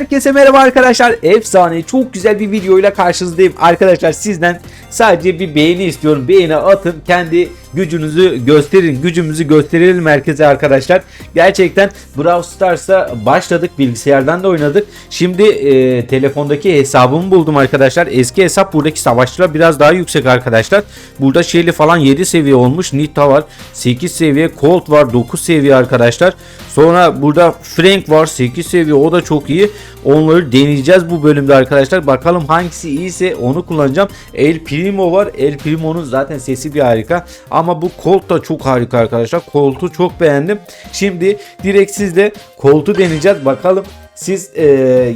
Herkese merhaba arkadaşlar. Efsane çok güzel bir videoyla karşınızdayım. Arkadaşlar sizden sadece bir beğeni istiyorum. Beğeni atın. Kendi gücünüzü gösterin. Gücümüzü gösterelim merkeze arkadaşlar. Gerçekten Brawl Stars'a başladık. Bilgisayardan da oynadık. Şimdi e, telefondaki hesabımı buldum arkadaşlar. Eski hesap buradaki savaşçılar biraz daha yüksek arkadaşlar. Burada şeyli falan 7 seviye olmuş. Nita var. 8 seviye. Colt var. 9 seviye arkadaşlar. Sonra burada Frank var. 8 seviye. O da çok iyi. Onları deneyeceğiz bu bölümde arkadaşlar. Bakalım hangisi iyiyse onu kullanacağım. El Primo var. El Primo'nun zaten sesi bir harika. Ama bu Colt da çok harika arkadaşlar. Colt'u çok beğendim. Şimdi direkt sizle Colt'u deneyeceğiz. Bakalım siz e,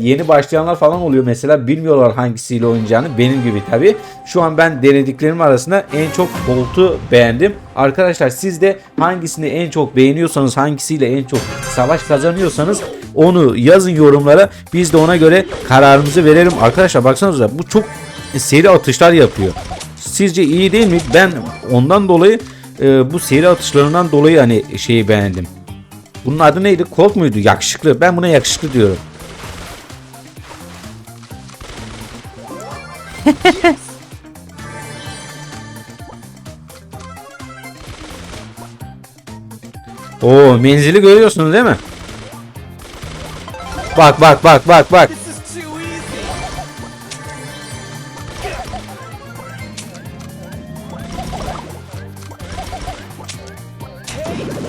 yeni başlayanlar falan oluyor mesela bilmiyorlar hangisiyle oynayacağını benim gibi tabi. Şu an ben denediklerim arasında en çok Colt'u beğendim. Arkadaşlar siz de hangisini en çok beğeniyorsanız hangisiyle en çok savaş kazanıyorsanız onu yazın yorumlara. Biz de ona göre kararımızı verelim. Arkadaşlar baksanıza bu çok seri atışlar yapıyor. Sizce iyi değil mi? Ben ondan dolayı e, bu seri atışlarından dolayı hani şeyi beğendim. Bunun adı neydi? Colt muydu? Yakışıklı. Ben buna yakışıklı diyorum. Oo menzili görüyorsunuz değil mi? Bak bak bak bak bak.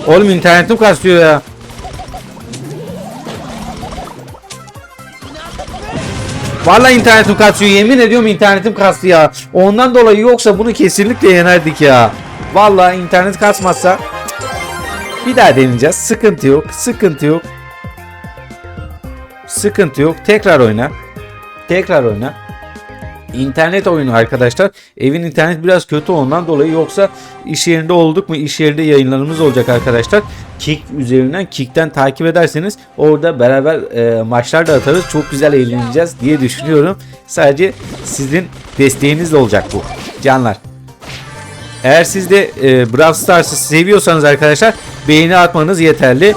Oğlum internetim kasıyor ya. Vallahi internetim kasıyor. Yemin ediyorum internetim kastı ya. Ondan dolayı yoksa bunu kesinlikle yenerdik ya. Vallahi internet kasmazsa bir daha deneyeceğiz. Sıkıntı yok. Sıkıntı yok. Sıkıntı yok. Tekrar oyna. Tekrar oyna. İnternet oyunu arkadaşlar. Evin internet biraz kötü ondan dolayı yoksa iş yerinde olduk mu iş yerinde yayınlarımız olacak arkadaşlar. Kick üzerinden Kick'ten takip ederseniz orada beraber e, maçlar da atarız. Çok güzel eğleneceğiz diye düşünüyorum. Sadece sizin desteğinizle olacak bu. Canlar. Eğer siz de e, Brawl Stars'ı seviyorsanız arkadaşlar beğeni atmanız yeterli.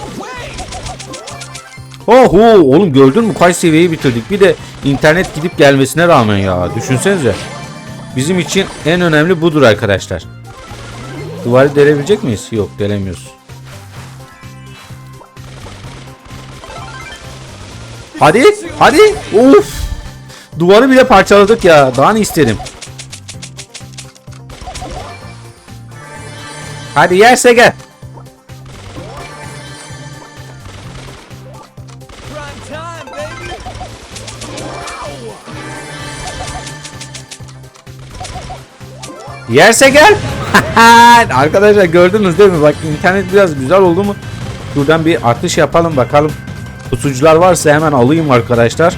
Oho oğlum gördün mü kaç seviyeyi bitirdik. Bir de internet gidip gelmesine rağmen ya düşünsenize. Bizim için en önemli budur arkadaşlar. Duvarı delebilecek miyiz? Yok delemiyoruz. Hadi hadi. Of. Duvarı bile parçaladık ya. Daha ne istedim. Hadi yerse gel. Yerse gel. Arkadaşlar gördünüz değil mi? Bak internet biraz güzel oldu mu? Şuradan bir atış yapalım bakalım. Pusucular varsa hemen alayım arkadaşlar.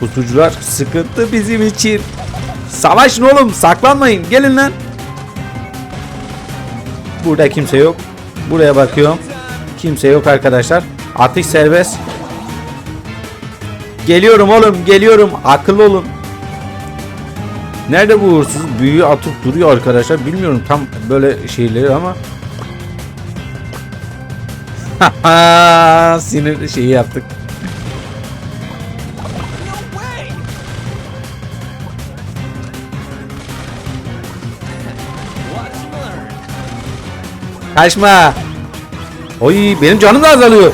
Pusucular sıkıntı bizim için. Savaşın oğlum saklanmayın gelin lan. Burada kimse yok. Buraya bakıyorum. Kimse yok arkadaşlar. Atış serbest. Geliyorum oğlum geliyorum. Akıllı olun. Nerede bu hırsız? Büyüyü atıp duruyor arkadaşlar. Bilmiyorum tam böyle şeyleri ama. Sinir şeyi yaptık. Kaçma. Oy benim canım da azalıyor.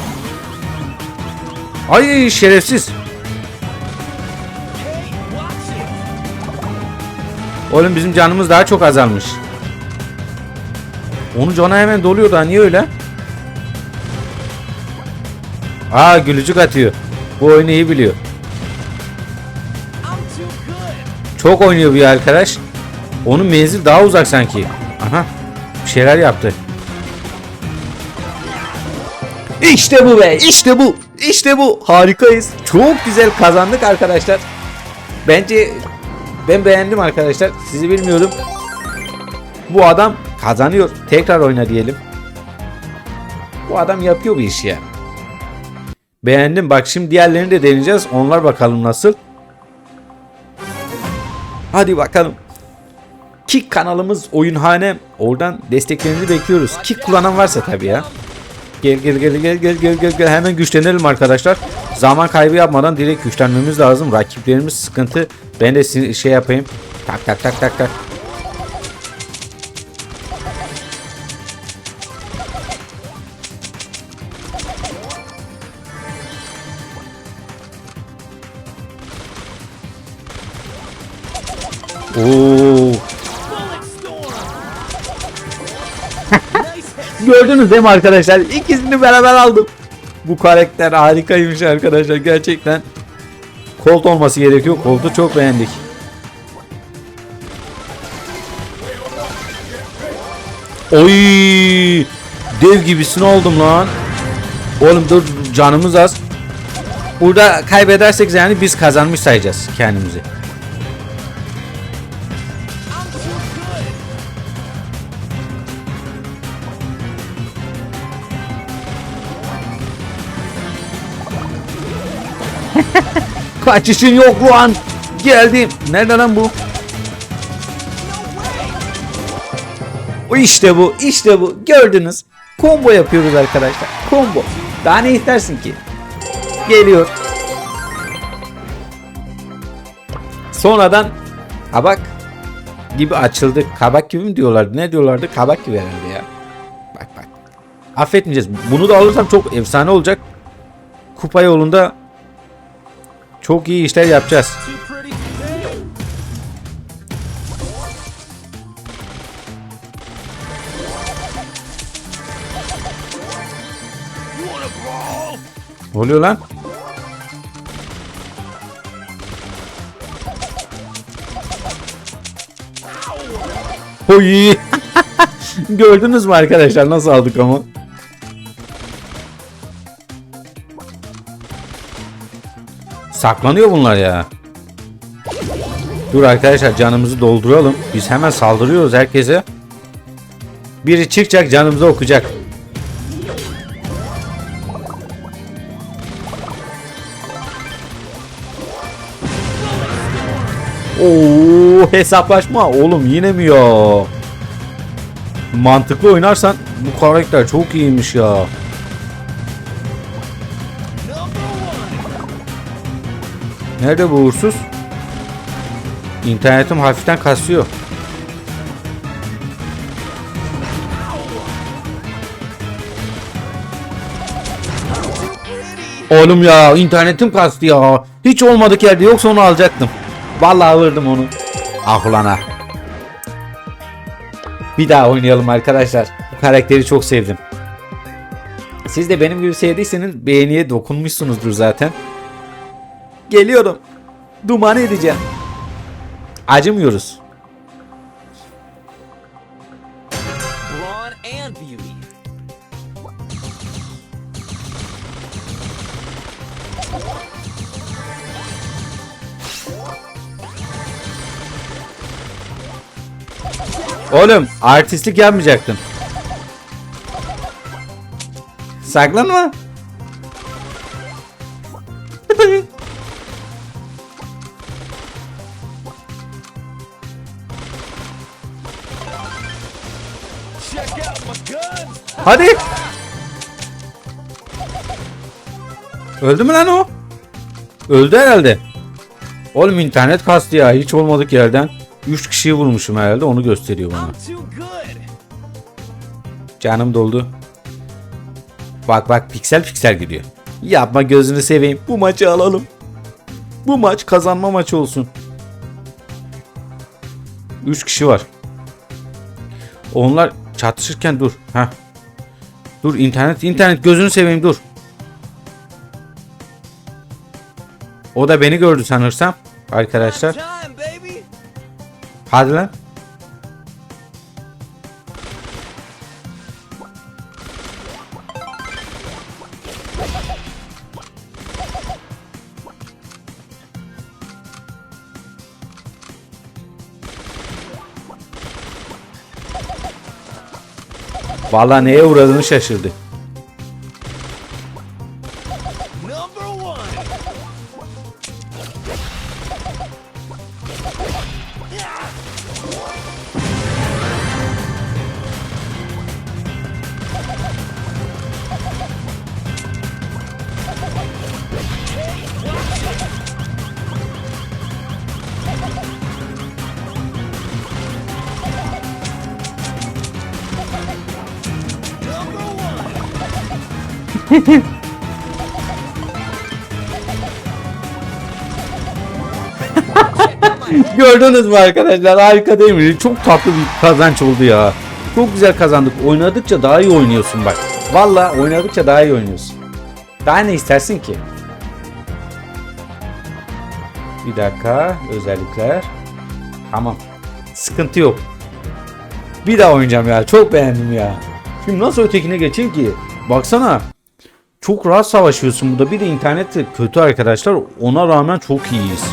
Ay şerefsiz. Oğlum bizim canımız daha çok azalmış. Onun canı hemen doluyor da niye öyle? Aa gülücük atıyor. Bu oyunu iyi biliyor. Çok oynuyor bir arkadaş. Onun menzil daha uzak sanki. Aha. Bir şeyler yaptı. İşte bu be. İşte bu. İşte bu. Harikayız. Çok güzel kazandık arkadaşlar. Bence ben beğendim arkadaşlar. Sizi bilmiyorum. Bu adam kazanıyor. Tekrar oyna diyelim. Bu adam yapıyor bir iş ya. Beğendim. Bak şimdi diğerlerini de deneyeceğiz. Onlar bakalım nasıl. Hadi bakalım. Kick kanalımız oyunhane. Oradan desteklerinizi bekliyoruz. Kick kullanan varsa tabii ya. Gel gel gel gel gel gel gel gel hemen güçlenelim arkadaşlar. Zaman kaybı yapmadan direkt güçlenmemiz lazım. Rakiplerimiz sıkıntı. Ben de şey yapayım. Tak tak tak tak tak. Oo. Gördünüz değil mi arkadaşlar? İkisini beraber aldım. Bu karakter harikaymış arkadaşlar gerçekten. Colt olması gerekiyor. Colt'u çok beğendik. Oy! Dev gibisin oldum lan. Oğlum dur canımız az. Burada kaybedersek yani biz kazanmış sayacağız kendimizi. Kaçışın yok lan. Geldim. Nerede lan bu? İşte bu, işte bu. Gördünüz. Combo yapıyoruz arkadaşlar. Combo. Daha ne istersin ki? Geliyor. Sonradan kabak gibi açıldı. Kabak gibi mi diyorlardı? Ne diyorlardı? Kabak gibi herhalde ya. Bak bak. Affetmeyeceğiz. Bunu da alırsam çok efsane olacak. Kupa yolunda çok iyi işler yapacağız. Oluyor lan? Oy! Gördünüz mü arkadaşlar nasıl aldık ama? Saklanıyor bunlar ya. Dur arkadaşlar canımızı dolduralım. Biz hemen saldırıyoruz herkese. Biri çıkacak canımızı okuyacak. Oo hesaplaşma oğlum yine mi ya? Mantıklı oynarsan bu karakter çok iyiymiş ya. Nerede bu uğursuz? İnternetim hafiften kasıyor. Oğlum ya internetim kastı ya. Hiç olmadık yerde yoksa onu alacaktım. Vallahi alırdım onu. Ah ulan ah. Bir daha oynayalım arkadaşlar. Bu karakteri çok sevdim. Siz de benim gibi sevdiyseniz beğeniye dokunmuşsunuzdur zaten. Geliyorum. Duman edeceğim. Acımıyoruz. Oğlum artistlik yapmayacaktın. Saklanma. Hadi. Öldü mü lan o? Öldü herhalde. Oğlum internet kastı ya. Hiç olmadık yerden. 3 kişiyi vurmuşum herhalde. Onu gösteriyor bana. Canım doldu. Bak bak piksel piksel gidiyor. Yapma gözünü seveyim. Bu maçı alalım. Bu maç kazanma maçı olsun. 3 kişi var. Onlar çatışırken dur. Ha. Dur internet internet gözünü seveyim dur. O da beni gördü sanırsam arkadaşlar. Hadi lan. Vallahi neye uğradığını şaşırdı. Gördünüz mü arkadaşlar harika değil mi? Çok tatlı bir kazanç oldu ya. Çok güzel kazandık. Oynadıkça daha iyi oynuyorsun bak. Valla oynadıkça daha iyi oynuyorsun. Daha ne istersin ki? Bir dakika özellikler. Tamam. Sıkıntı yok. Bir daha oynayacağım ya. Çok beğendim ya. Şimdi nasıl ötekine geçeyim ki? Baksana. Çok rahat savaşıyorsun burada. Bir de internet kötü arkadaşlar. Ona rağmen çok iyiyiz.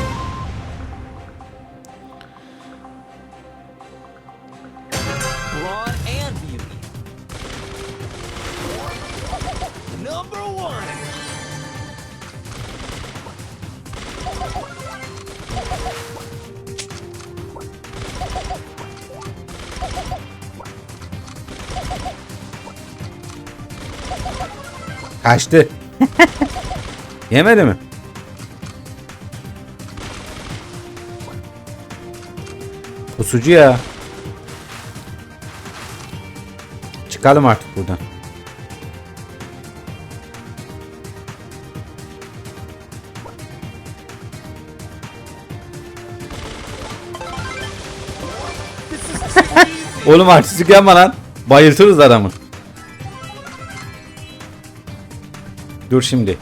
Kaçtı. Yemedi mi? Pusucu ya. Çıkalım artık buradan. Oğlum artistik yapma lan. Bayıltırız adamı. Dur şimdi.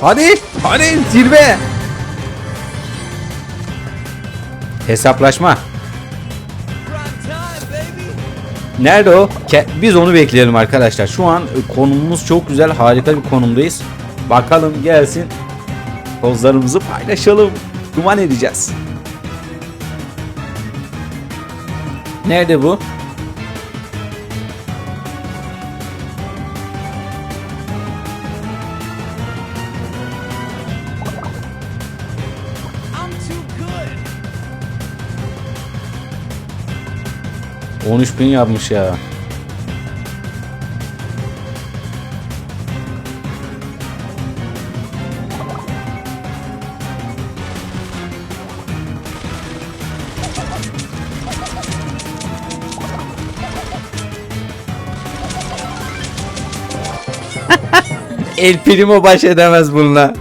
Hadi, hadi zirve. Hesaplaşma. Nerede o? Biz onu bekleyelim arkadaşlar. Şu an e, konumumuz çok güzel, harika bir konumdayız. Bakalım gelsin. Pozlarımızı paylaşalım. Duman edeceğiz. Nerede bu? I'm too good. 13 bin yapmış ya. El Primo baş edemez bununla.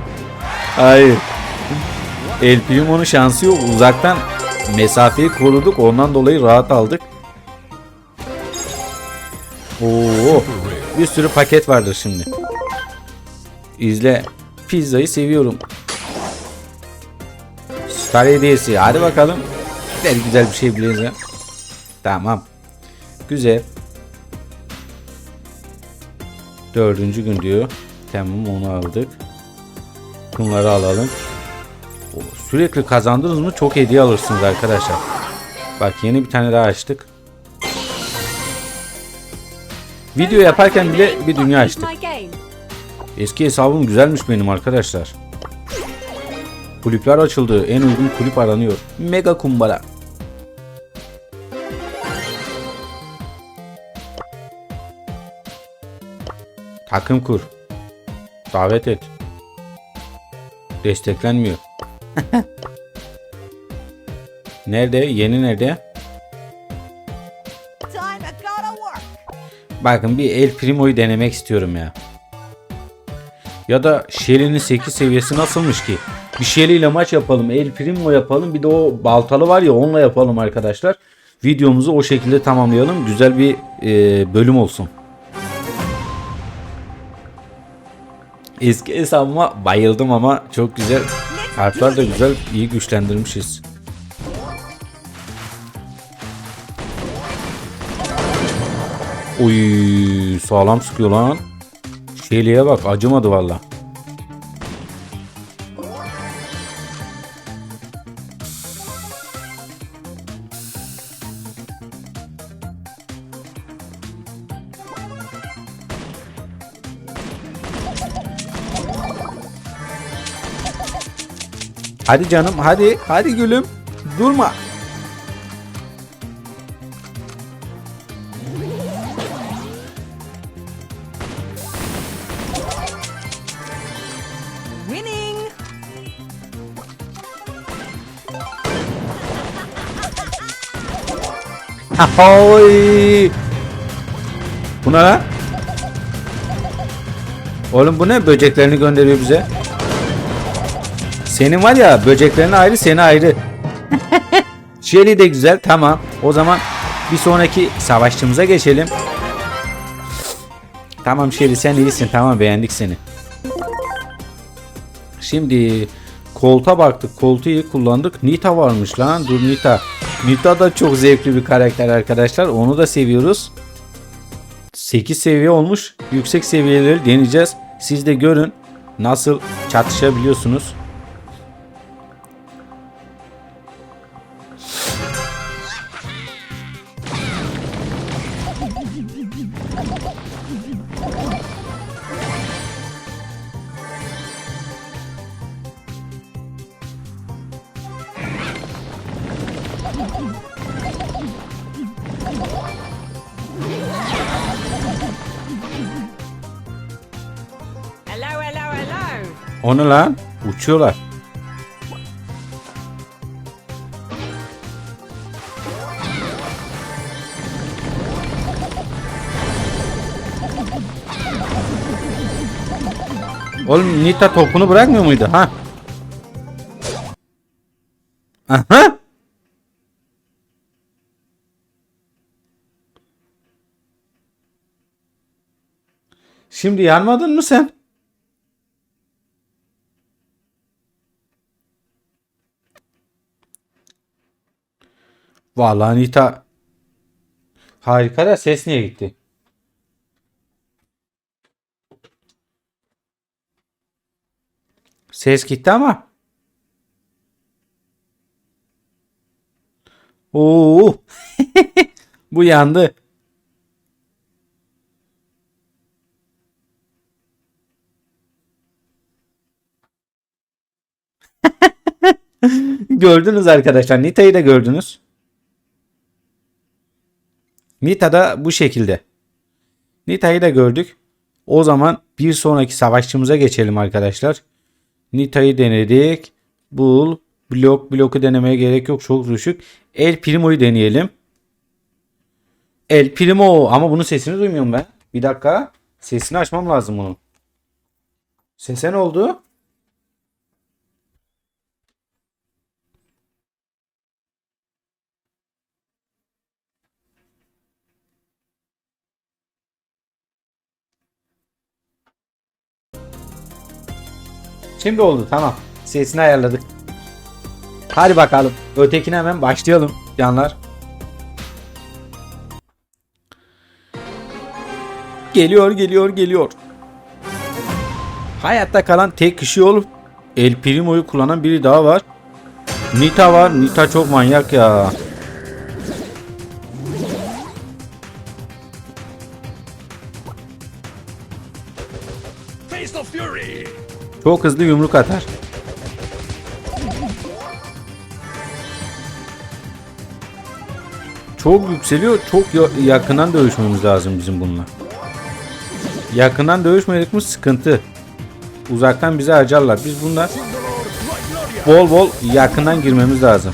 Hayır. El Primo'nun şansı yok. Uzaktan mesafeyi koruduk. Ondan dolayı rahat aldık. Oo, bir sürü paket vardır şimdi. İzle. Pizzayı seviyorum. Star hediyesi. Hadi bakalım. Güzel güzel bir şey ya. Tamam. Güzel. Dördüncü gün diyor. Tamam onu aldık. Bunları alalım. Sürekli kazandınız mı çok hediye alırsınız arkadaşlar. Bak yeni bir tane daha açtık. Video yaparken bile bir dünya açtık. Eski hesabım güzelmiş benim arkadaşlar. Kulüpler açıldı. En uygun kulüp aranıyor. Mega kumbara. Takım kur. Davet et. Desteklenmiyor. nerede? Yeni nerede? Bakın bir El Primo'yu denemek istiyorum ya. Ya da Shelly'nin 8 seviyesi nasılmış ki? Bir Shelly ile maç yapalım. El Primo yapalım. Bir de o baltalı var ya onunla yapalım arkadaşlar. Videomuzu o şekilde tamamlayalım. Güzel bir e, bölüm olsun. Eski hesabıma bayıldım ama çok güzel. Kartlar da güzel. iyi güçlendirmişiz. Uy sağlam sıkıyor lan. Şeyliğe bak acımadı valla. Hadi canım hadi hadi gülüm. Durma. Ahoy! Bu ne lan? Oğlum bu ne? Böceklerini gönderiyor bize. Senin var ya böceklerin ayrı seni ayrı. Shelly de güzel tamam. O zaman bir sonraki savaşçımıza geçelim. Tamam Shelly sen iyisin tamam beğendik seni. Şimdi kolta baktık. Koltu iyi kullandık. Nita varmış lan. Dur Nita. Nita da çok zevkli bir karakter arkadaşlar. Onu da seviyoruz. 8 seviye olmuş. Yüksek seviyeleri deneyeceğiz. Siz de görün nasıl çatışabiliyorsunuz. Hello. O ne lan? Uçuyorlar. Oğlum Nita topunu bırakmıyor muydu? Ha? Aha! Şimdi yanmadın mı sen? Vallahi Nita harika da ses niye gitti? Ses gitti ama. Oo. Bu yandı. Gördünüz arkadaşlar. Nita'yı da gördünüz. Nita da bu şekilde. Nita'yı da gördük. O zaman bir sonraki savaşçımıza geçelim arkadaşlar. Nita'yı denedik. Bul. Blok. Bloku denemeye gerek yok. Çok düşük. El Primo'yu deneyelim. El Primo. Ama bunun sesini duymuyorum ben. Bir dakika. Sesini açmam lazım bunun. Sese ne oldu? Şimdi oldu tamam. Sesini ayarladık. Hadi bakalım. Ötekine hemen başlayalım canlar. Geliyor geliyor geliyor. Hayatta kalan tek kişi olup El Primo'yu kullanan biri daha var. Nita var. Nita çok manyak ya. Çok hızlı yumruk atar. Çok yükseliyor. Çok ya- yakından dövüşmemiz lazım bizim bununla. Yakından dövüşmedik mi sıkıntı. Uzaktan bizi harcarlar. Biz bunlar bol bol yakından girmemiz lazım.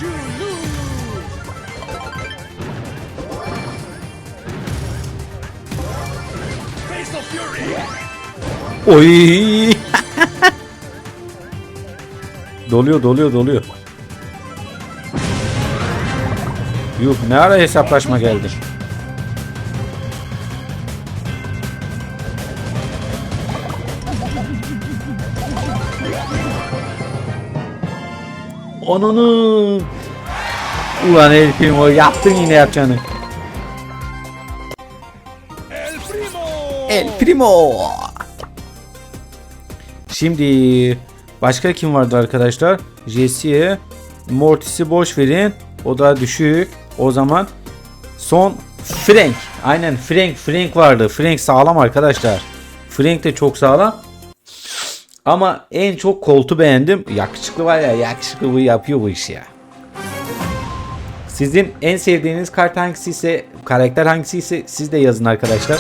Oy! Doluyor doluyor doluyor. Yuh ne ara hesaplaşma geldi. Onunu. Ulan Elfim o yaptın yine yapacağını. El primo! El Primo. Şimdi başka kim vardı arkadaşlar? Jesse'ye Mortis'i boş verin. O da düşük. O zaman son Frank. Aynen Frank. Frank vardı. Frank sağlam arkadaşlar. Frank de çok sağlam. Ama en çok koltu beğendim. Yakışıklı var ya yakışıklı bu yapıyor bu işi ya. Sizin en sevdiğiniz kart hangisi ise karakter hangisi ise siz de yazın arkadaşlar.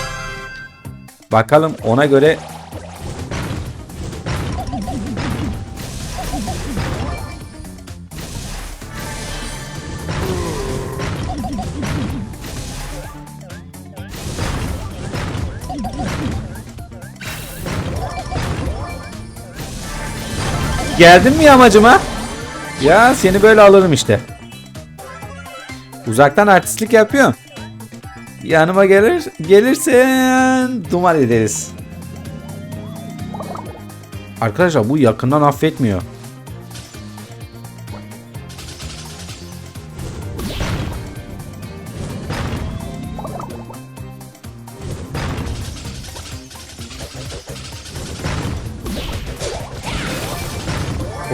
Bakalım ona göre Geldin mi yamacıma? Ya seni böyle alırım işte. Uzaktan artistlik yapıyorum. Yanıma gelir gelirsen duman ederiz. Arkadaşlar bu yakından affetmiyor.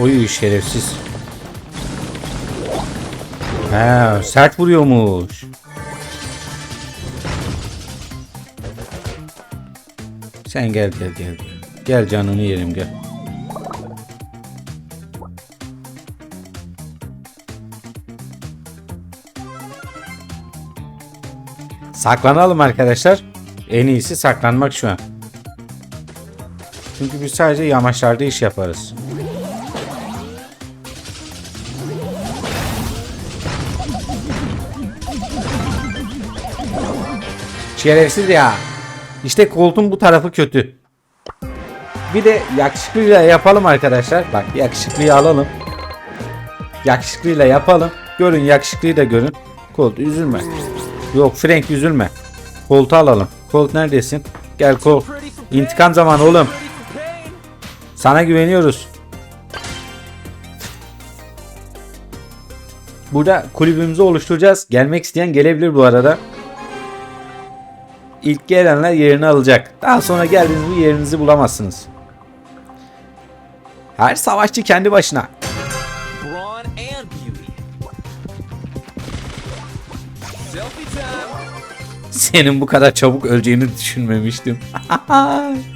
Oy şerefsiz. He, sert vuruyormuş. Sen gel gel gel. Gel, canını yerim gel. Saklanalım arkadaşlar. En iyisi saklanmak şu an. Çünkü biz sadece yamaçlarda iş yaparız. Şerefsiz ya. İşte koltuğun bu tarafı kötü. Bir de yakışıklıyla yapalım arkadaşlar. Bak yakışıklıyı alalım. Yakışıklıyla yapalım. Görün yakışıklıyı da görün. Colt üzülme. Yok Frank üzülme. Colt'u alalım. Colt neredesin? Gel Colt. İntikam zamanı oğlum. Sana güveniyoruz. Burada kulübümüzü oluşturacağız. Gelmek isteyen gelebilir bu arada. İlk gelenler yerini alacak. Daha sonra geldiğiniz bu yerinizi bulamazsınız. Her savaşçı kendi başına. Senin bu kadar çabuk öleceğini düşünmemiştim.